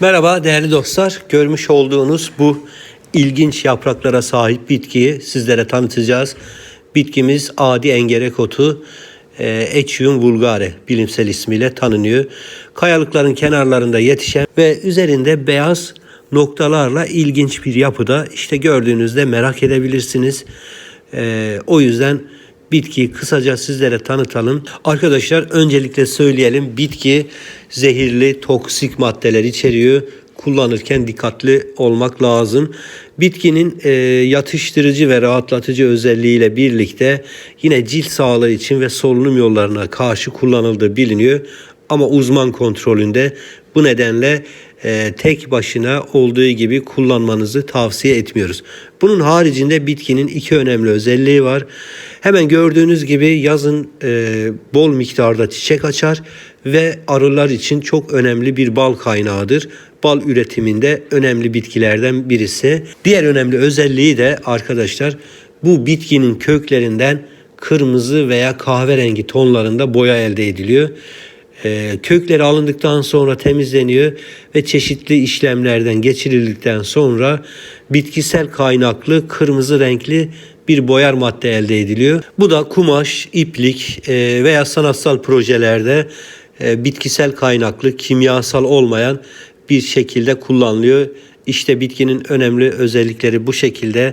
Merhaba değerli dostlar. Görmüş olduğunuz bu ilginç yapraklara sahip bitkiyi sizlere tanıtacağız. Bitkimiz adi engerek otu e, Echium vulgare bilimsel ismiyle tanınıyor. Kayalıkların kenarlarında yetişen ve üzerinde beyaz noktalarla ilginç bir yapıda. İşte gördüğünüzde merak edebilirsiniz. E, o yüzden bitkiyi kısaca sizlere tanıtalım. Arkadaşlar öncelikle söyleyelim bitki zehirli toksik maddeler içeriyor. Kullanırken dikkatli olmak lazım. Bitkinin e, yatıştırıcı ve rahatlatıcı özelliğiyle birlikte yine cilt sağlığı için ve solunum yollarına karşı kullanıldığı biliniyor. Ama uzman kontrolünde bu nedenle e, tek başına olduğu gibi kullanmanızı tavsiye etmiyoruz. Bunun haricinde bitkinin iki önemli özelliği var. Hemen gördüğünüz gibi yazın e, bol miktarda çiçek açar ve arılar için çok önemli bir bal kaynağıdır. Bal üretiminde önemli bitkilerden birisi. Diğer önemli özelliği de arkadaşlar bu bitkinin köklerinden kırmızı veya kahverengi tonlarında boya elde ediliyor. Ee, kökleri alındıktan sonra temizleniyor ve çeşitli işlemlerden geçirildikten sonra bitkisel kaynaklı kırmızı renkli bir boyar madde elde ediliyor. Bu da kumaş, iplik e, veya sanatsal projelerde e, bitkisel kaynaklı, kimyasal olmayan bir şekilde kullanılıyor. İşte bitkinin önemli özellikleri bu şekilde.